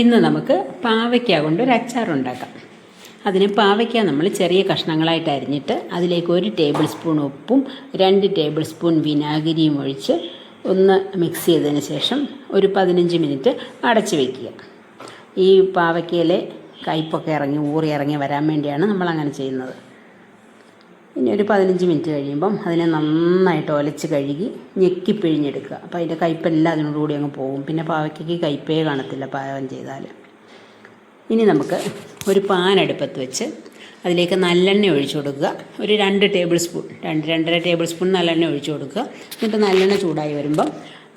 ഇന്ന് നമുക്ക് പാവയ്ക്ക കൊണ്ട് ഒരു അച്ചാർ ഉണ്ടാക്കാം. അതിന് പാവയ്ക്ക നമ്മൾ ചെറിയ കഷ്ണങ്ങളായിട്ട് അരിഞ്ഞിട്ട് അതിലേക്ക് ഒരു ടേബിൾ സ്പൂൺ ഉപ്പും രണ്ട് ടേബിൾ സ്പൂൺ വിനാഗിരിയും ഒഴിച്ച് ഒന്ന് മിക്സ് ചെയ്തതിന് ശേഷം ഒരു പതിനഞ്ച് മിനിറ്റ് അടച്ച് വയ്ക്കുക ഈ പാവയ്ക്കയിലെ കയ്പൊക്കെ ഇറങ്ങി ഊറി ഇറങ്ങി വരാൻ വേണ്ടിയാണ് നമ്മൾ അങ്ങനെ ചെയ്യുന്നത്. ഇനി ഒരു പതിനഞ്ച് മിനിറ്റ് കഴിയുമ്പം അതിനെ നന്നായിട്ട് ഒലച്ച് കഴുകി ഞെക്കി പിഴിഞ്ഞെടുക്കുക. അപ്പോൾ അതിന്റെ കയ്പ്പെല്ലാം അതിനോടുകൂടി അങ്ങ് പോകും. പിന്നെ പാവയ്ക്കയ്ക്ക് കയ്പേ കാണത്തില്ല പാകം ചെയ്താൽ ഇനി നമുക്ക് ഒരു പാൻ അടുപ്പത്ത് വെച്ച് അതിലേക്ക് നല്ലെണ്ണ ഒഴിച്ചു കൊടുക്കുക. ഒരു രണ്ട് ടേബിൾ സ്പൂൺ രണ്ട് രണ്ടര ടേബിൾ സ്പൂൺ നല്ലെണ്ണ ഒഴിച്ചു കൊടുക്കുക. എന്നിട്ട് നല്ലെണ്ണ ചൂടായി വരുമ്പം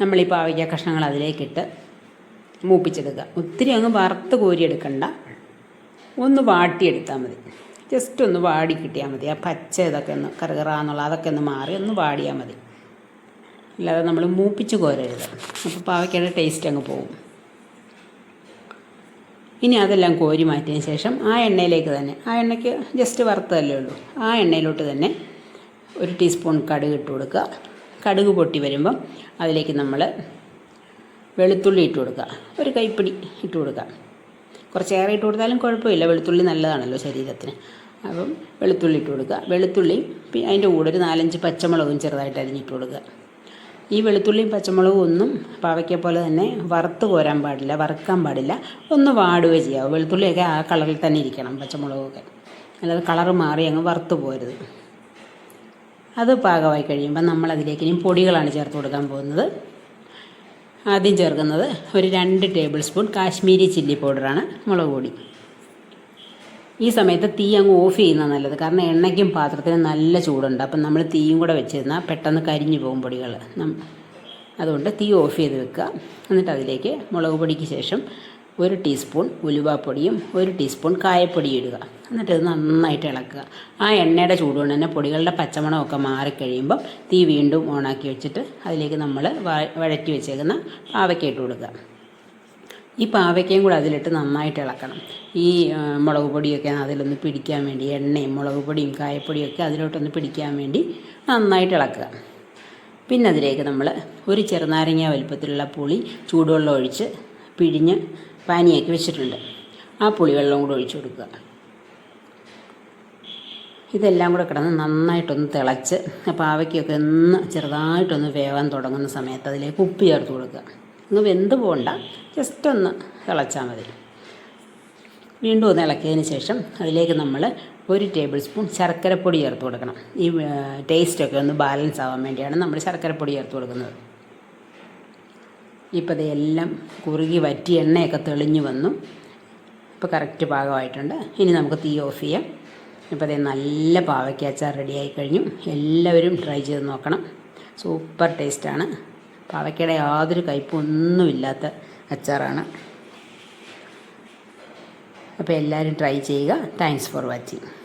നമ്മൾ ഈ പാവയ്ക്ക കഷ്ണങ്ങൾ അതിലേക്കിട്ട് മൂപ്പിച്ചെടുക്കുക. ഒത്തിരി അങ്ങ് വറുത്ത് കോരിയെടുക്കണ്ട. ഒന്ന് വാട്ടിയെടുത്താൽ മതി. ജസ്റ്റ് ഒന്ന് വാടി കിട്ടിയാൽ മതി. ആ പച്ച ഇതൊക്കെ ഒന്ന് കറുകറാന്നുള്ള അതൊക്കെ ഒന്ന് മാറി ഒന്ന് വാടിയാൽ മതി. അല്ലാതെ നമ്മൾ മൂപ്പിച്ച് കോരരുത്. അപ്പോൾ പാവയ്ക്കയുടെ ടേസ്റ്റ് അങ്ങ് പോകും ഇനി അതെല്ലാം കോരി മാറ്റിയതിന് ശേഷം ആ എണ്ണയിലേക്ക് തന്നെ ആ എണ്ണയ്ക്ക് ജസ്റ്റ് വറുത്തതല്ലേ ഉള്ളൂ. ആ എണ്ണയിലോട്ട് തന്നെ ഒരു ടീസ്പൂൺ കടുക് ഇട്ട് കൊടുക്കുക. കടുക് പൊട്ടി വരുമ്പം അതിലേക്ക് നമ്മൾ വെളുത്തുള്ളി ഇട്ട് കൊടുക്കുക. ഒരു കൈപ്പിടി ഇട്ട് കൊടുക്കുക. കുറച്ചേറെ ഇട്ട് കൊടുത്താലും കുഴപ്പമില്ല. വെളുത്തുള്ളി നല്ലതാണല്ലോ ശരീരത്തിന്. അപ്പം വെളുത്തുള്ളി ഇട്ട് കൊടുക്കുക. വെളുത്തുള്ളി അതിന്റെ കൂടെ ഒരു നാലഞ്ച് പച്ചമുളകും ചെറുതായിട്ട് അരിഞ്ഞിട്ട് കൊടുക്കുക. ഈ വെളുത്തുള്ളിയും പച്ചമുളകും ഒന്നും പാവയ്ക്ക പോലെ തന്നെ വറുത്ത് കോരാൻ പാടില്ല വറുക്കാൻ പാടില്ല. ഒന്ന് വാടുകയോ ചെയ്യാവും വെളുത്തുള്ളിയൊക്കെ ആ കളറിൽ തന്നെ ഇരിക്കണം പച്ചമുളകൊക്കെ. അല്ലാതെ കളറ് മാറി അങ്ങ് വറുത്ത് പോരുത്. അത് പാകമായി കഴിയുമ്പോൾ നമ്മളതിലേക്ക് ഇനി പൊടികളാണ് ചേർത്ത് കൊടുക്കാൻ പോകുന്നത്. ആദ്യം ചേർക്കുന്നത് ഒരു രണ്ട് ടേബിൾ സ്പൂൺ കാശ്മീരി ചില്ലി പൗഡറാണ് മുളക് പൊടി. ഈ സമയത്ത് തീ അങ്ങ് ഓഫ് ചെയ്യുന്ന നല്ലത്. കാരണം എണ്ണയ്ക്കും പാത്രത്തിനും നല്ല ചൂടുണ്ട്. അപ്പം നമ്മൾ തീയും കൂടെ വെച്ചിരുന്നാൽ പെട്ടെന്ന് കരിഞ്ഞു പോകും പൊടികൾ അതുകൊണ്ട് തീ ഓഫ് ചെയ്ത് വെക്കുക. എന്നിട്ട് അതിലേക്ക് മുളക് പൊടിക്ക് ശേഷം ഒരു ടീസ്പൂൺ ഉലുവാപ്പൊടിയും ഒരു ടീസ്പൂൺ കായപ്പൊടിയും ഇടുക. എന്നിട്ട് ഇത് നന്നായിട്ട് ഇളക്കുക. ആ എണ്ണയുടെ ചൂടുകൊണ്ട് തന്നെ പൊടികളുടെ പച്ചമണമൊക്കെ മാറിക്കഴിയുമ്പം തീ വീണ്ടും ഓണാക്കി വെച്ചിട്ട് അതിലേക്ക് നമ്മൾ വഴറ്റി വെച്ചേക്കുന്ന പാവയ്ക്ക ഇട്ട് കൊടുക്കുക. ഈ പാവയ്ക്കയും കൂടെ അതിലിട്ട് നന്നായിട്ട് ഇളക്കണം. ഈ മുളക് പൊടിയൊക്കെ അതിലൊന്ന് പിടിക്കാൻ വേണ്ടി എണ്ണയും മുളക് പൊടിയും കായപ്പൊടിയൊക്കെ അതിലോട്ടൊന്ന് പിടിക്കാൻ വേണ്ടി നന്നായിട്ട് ഇളക്കുക. പിന്നെ അതിലേക്ക് നമ്മൾ ഒരു ചെറുനാരങ്ങ വലുപ്പത്തിലുള്ള പുളി ചൂടുവെള്ളം ഒഴിച്ച് പിഴിഞ്ഞ് പാനിയാക്കി വെച്ചിട്ടുണ്ട്. ആ പുളിവെള്ളം കൂടെ ഒഴിച്ചു കൊടുക്കുക. ഇതെല്ലാം കൂടെ കിടന്ന് നന്നായിട്ടൊന്ന് തിളച്ച് പാവയ്ക്കൊക്കെ ഒന്ന് ചെറുതായിട്ടൊന്ന് വേവാൻ തുടങ്ങുന്ന സമയത്ത് അതിലേക്ക് ഉപ്പ് ചേർത്ത് കൊടുക്കുക. ഒന്ന് വെന്ത് പോകണ്ട ജസ്റ്റ് ഒന്ന് തിളച്ചാൽ മതി. വീണ്ടും ഒന്ന് ഇളക്കിയതിന് ശേഷം അതിലേക്ക് നമ്മൾ ഒരു ടേബിൾ സ്പൂൺ ശർക്കരപ്പൊടി ചേർത്ത് കൊടുക്കണം. ഈ ടേസ്റ്റൊക്കെ ഒന്ന് ബാലൻസ് ആവാൻ വേണ്ടിയാണ് നമ്മൾ ശർക്കരപ്പൊടി ചേർത്ത് കൊടുക്കുന്നത്. ഇപ്പോൾ ഇതെല്ലാം കുറുകി വറ്റി എണ്ണയൊക്കെ തെളിഞ്ഞു വന്നു. ഇപ്പോൾ കറക്റ്റ് പാകമായിട്ടുണ്ട്. ഇനി നമുക്ക് തീ ഓഫ് ചെയ്യാം. ഇപ്പോൾ അതേ നല്ല പാവയ്ക്ക അച്ചാർ റെഡിയായി കഴിഞ്ഞു. എല്ലാവരും ട്രൈ ചെയ്ത് നോക്കണം. സൂപ്പർ ടേസ്റ്റാണ് പാവയ്ക്കയുടെ യാതൊരു കയ്പൊന്നുമില്ലാത്ത അച്ചാറാണ്. അപ്പോൾ എല്ലാവരും ട്രൈ ചെയ്യുക. Thanks for watching